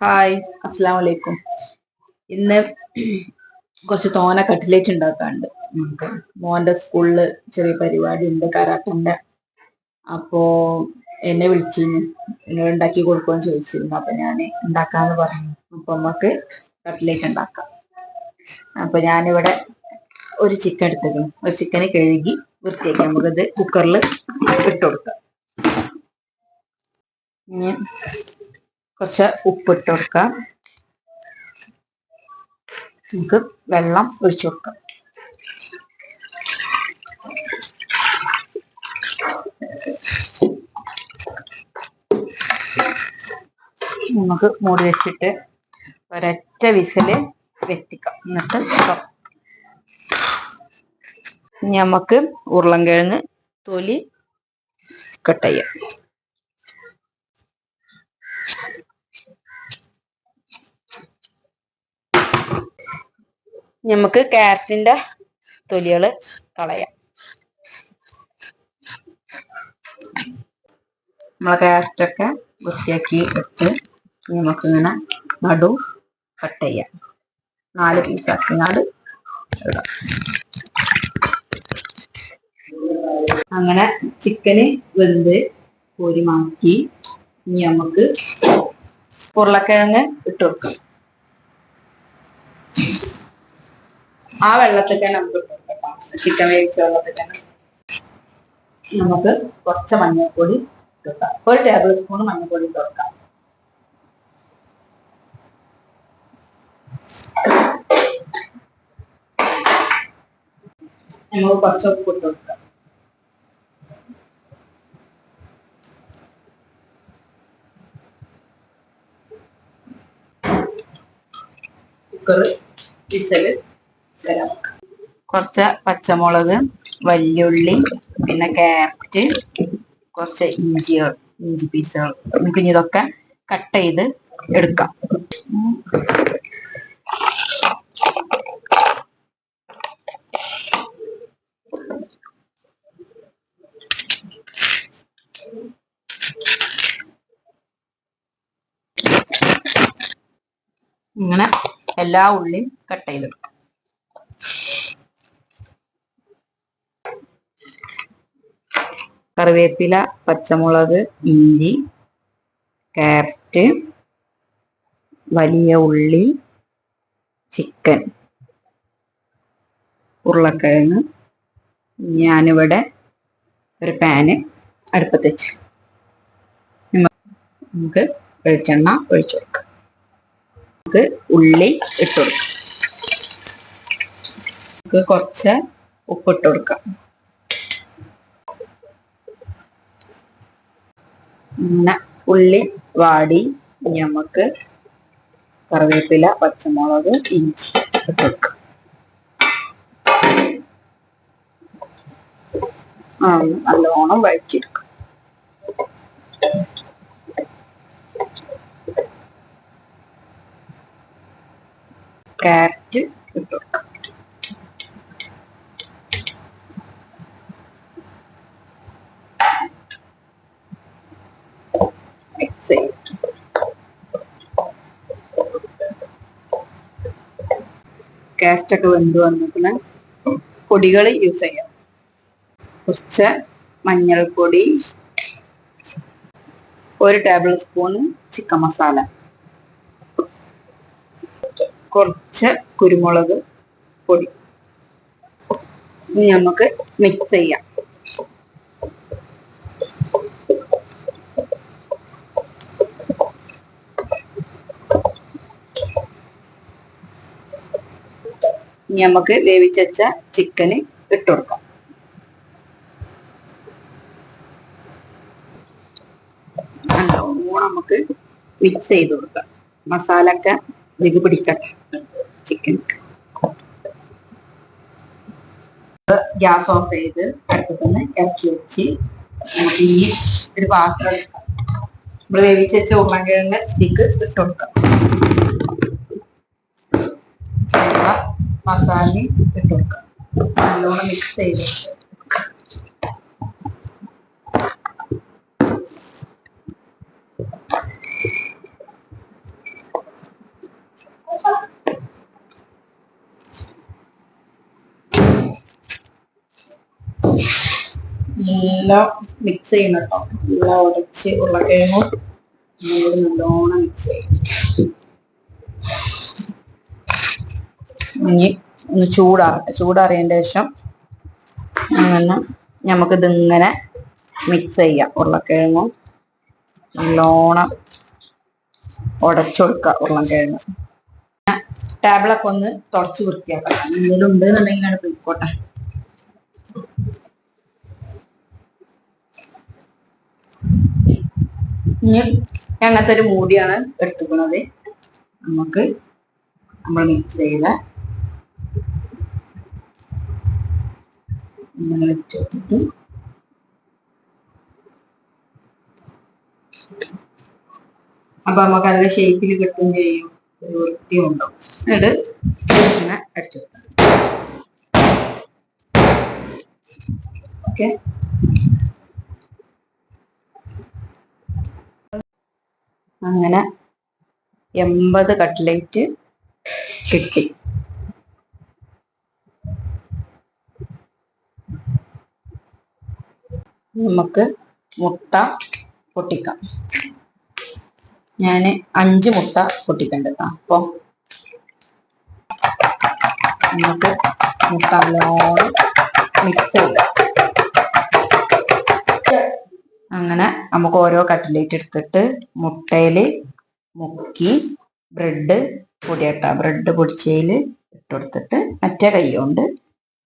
Hi അസ്സാം വലൈക്കും ഇന്ന് കുറച്ച് തോന കട്ടിലേക്ക് ഉണ്ടാക്കാണ്ട് നമുക്ക് മോന്റെ സ്കൂളിൽ ചെറിയ പരിപാടി ഉണ്ട് കരാട്ടന്റെ അപ്പോ എന്നെ വിളിച്ചിരുന്നു. എന്നോട് ഉണ്ടാക്കി കൊടുക്കുമെന്ന് ചോദിച്ചിരുന്നു. അപ്പൊ ഞാൻ ഉണ്ടാക്കാന്ന് പറഞ്ഞു. അപ്പൊ നമുക്ക് കട്ടിലേക്ക് ഉണ്ടാക്കാം. അപ്പൊ ഞാനിവിടെ ഒരു ചിക്കൻ എടുത്തിരുന്നു. ഒരു ചിക്കനെ കഴുകി വൃത്തിയാക്കി നമുക്കത് കുക്കറിൽ ഇട്ട് കൊടുക്കാം. ഇനി കുറച്ച് ഉപ്പിട്ട് കൊടുക്കാം. നമുക്ക് വെള്ളം ഒഴിച്ചു കൊടുക്കാം. നമുക്ക് മൂടി വെച്ചിട്ട് ഒരൊറ്റ വിസിൽ വെത്തിക്കാം എന്നിട്ട് നമുക്ക് ഉരുളൻകിഴങ്ങ് തൊലി കട്ട് ചെയ്യാം. നമുക്ക് ക്യാരറ്റിന്റെ തൊലികൾ കളയാം. നമ്മളെ ക്യാരറ്റൊക്കെ വൃത്തിയാക്കി എടുത്ത് നമുക്കിങ്ങനെ നടു കട്ട് ചെയ്യാം. നാല് പീസാക്കി നാട് ഇടാം. അങ്ങനെ ചിക്കന് വെന്ത് കോരി മാറ്റി ഇനി നമുക്ക് ഉരുളക്കിഴങ്ങ് ഇട്ട് കൊടുക്കാം ആ വെള്ളത്തിൽ തന്നെ നമുക്ക് ചിക്കൻ വേവിച്ച വെള്ളത്തിൽ തന്നെ നമുക്ക് കുറച്ച് മഞ്ഞൾപ്പൊടി ഇട്ടാം ഒരു ടേബിൾ സ്പൂൺ മഞ്ഞൾപ്പൊടി ഇട്ട് കൊടുക്കാം നമുക്ക് കുറച്ച് ഉപ്പ് ഇട്ട് കൊടുക്കാം. കുക്കർ വിസൽ കുറച്ച് പച്ചമുളക് വല്യുള്ളി പിന്നെ ക്യാരറ്റ് കുറച്ച് ഇഞ്ചികൾ ഇഞ്ചി പീസുകൾ. നമുക്ക് ഇനി ഇതൊക്കെ കട്ട് ചെയ്ത് എടുക്കാം. ഇങ്ങനെ എല്ലാ ഉള്ളിയും കട്ട് ചെയ്തെടുക്കാം. കറിവേപ്പില പച്ചമുളക് ഇഞ്ചി ക്യാരറ്റ് വലിയ ഉള്ളി ചിക്കൻ ഉരുളക്കിഴങ്ങ്. ഞാനിവിടെ ഒരു പാന് അടുപ്പത്ത് വെച്ച്. നമുക്ക് വെളിച്ചെണ്ണ ഒഴിച്ചു കൊടുക്കാം. നമുക്ക് ഉള്ളി ഇട്ട് കൊടുക്കാം. നമുക്ക് കുറച്ച് ഉപ്പിട്ട് കൊടുക്കാം. ഇങ്ങനെ ഉള്ളി വാടി നമുക്ക് കറിവേപ്പില പച്ചമുളക് ഇഞ്ചി ഇട്ട് വെക്കാം നല്ലോണം വഴറ്റിയെടുക്കാം. ക്യാരറ്റ് ഇട്ട് കൊടുക്കാം മിക്സ് ചെയ്യും കാസ്റ്റൊക്കെ വെന്ത് വന്നിട്ട് പൊടികൾ യൂസ് ചെയ്യാം. കുറച്ച് മഞ്ഞൾപ്പൊടി ഒരു ടേബിൾ സ്പൂൺ ചിക്കൻ മസാല കുറച്ച് കുരുമുളക് പൊടി. നമുക്ക് മിക്സ് ചെയ്യാം. ഇനി നമുക്ക് വേവിച്ച ചിക്കന് ഇട്ട് കൊടുക്കാം. നല്ലോണം നമുക്ക് മിക്സ് ചെയ്ത് കൊടുക്കാം. മസാല ഒക്കെ ഇതിക്ക് പിടിക്കട്ടെ ചിക്കൻ ഗ്യാസ് ഓഫ് ചെയ്ത് അടുത്ത് തന്നെ ഇറക്കി വെച്ച് ഈ ഒരു പാത്രം നമ്മൾ വേവിച്ചുവെച്ച വെച്ച ഉരുളൻകിഴങ്ങ് ഇതിക്ക് ഇട്ട് കൊടുക്കാം. മസാലയും ഇട്ട് കൊടുക്കാം. നല്ലോണം മിക്സ് ചെയ്ത് എല്ലാം മിക്സ് ചെയ്യണം കേട്ടോ എല്ലാം ഉടച്ച് ഉരുളക്കിഴങ്ങും. നല്ലോണം മിക്സ് ചെയ്യണം. ഇനി ഒന്ന് ചൂടാ ചൂടാറിയതിന് ശേഷം അങ്ങനെ നമുക്കിതിങ്ങനെ മിക്സ് ചെയ്യാം. ഉരുളക്കിഴങ്ങും നല്ലോണം ഉടച്ചൊടുക്കുക ഉരുളക്കിഴങ്ങ്. ടേബിളൊക്കെ ഒന്ന് തുടച്ച് വൃത്തിയാക്കാം ഉണ്ടെന്നുണ്ടെങ്കിൽ അത് പോയിക്കോട്ടെ. ഇനി അങ്ങനത്തെ ഒരു മൂടിയാണ് എടുത്തുക്കുന്നത്. നമുക്ക് നമ്മൾ മിക്സ് ചെയ്ത അപ്പൊ നമുക്ക് അതിന്റെ ഷേപ്പിൽ കിട്ടുകയും ചെയ്യും ഒരു വൃത്തിയും ഉണ്ടാവും എന്നിട്ട് ഇങ്ങനെ അടിച്ചു ഓക്കെ അങ്ങനെ എൺപത് കട്ട്ലേറ്റ് കിട്ടി. നമുക്ക് മുട്ട പൊട്ടിക്കാം. ഞാൻ അഞ്ച് മുട്ട പൊട്ടിക്കേണ്ടത് അപ്പോൾ നമുക്ക് മുട്ട നല്ലോണം മിക്സ് ചെയ്യാം. അങ്ങനെ നമുക്ക് ഓരോ കട്ട്ലേറ്റ് എടുത്തിട്ട് മുട്ടയിൽ മുക്കി ബ്രെഡ് പൊടിയട്ട. ബ്രെഡ് പൊടിച്ചതിൽ ഇട്ട് കൊടുത്തിട്ട് മറ്റേ കൈ കൊണ്ട്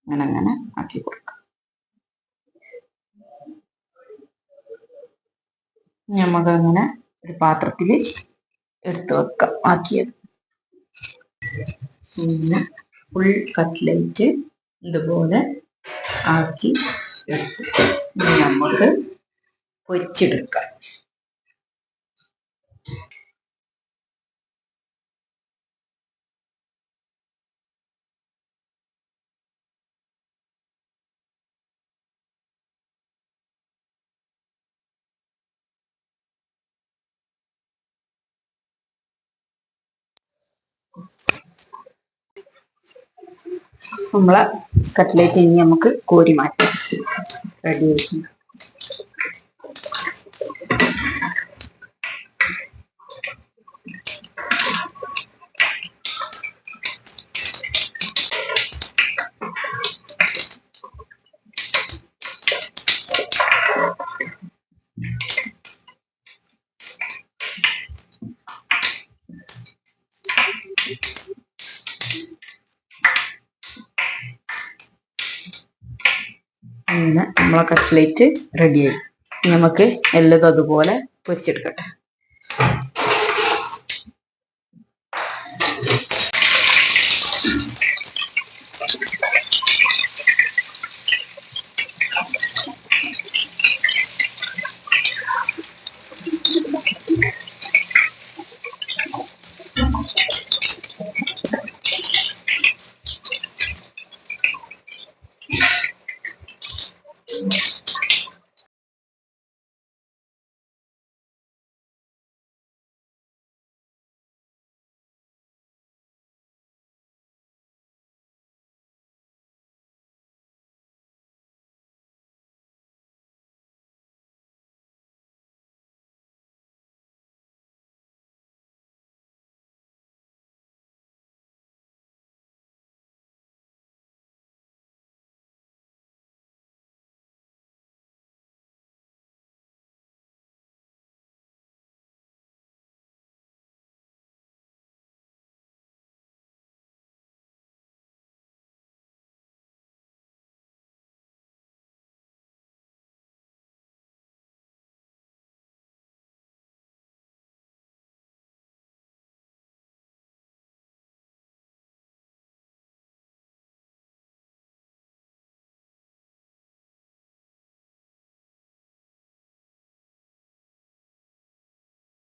അങ്ങനെ അങ്ങനെ ആക്കി കൊടുക്കാം. നമുക്കങ്ങനെ ഒരു പാത്രത്തിൽ എടുത്ത് വെക്കാം. ആക്കിയത്. പിന്നെ ഫുൾ കട്ട്ലേറ്റ് ഇതുപോലെ ആക്കി എടുത്ത് നമുക്ക് പൊരിച്ചെടുക്കാം. നമ്മളെ കട്ട്ലേറ്റ് ഇനി നമുക്ക് കോരി മാറ്റാം. റെഡി ആയിട്ടുണ്ട്. അങ്ങനെ നമ്മളെ കട്ട്ലേറ്റ് റെഡിയായി നമുക്ക് എല്ലതും അതുപോലെ പൊരിച്ചെടുക്കട്ടെ.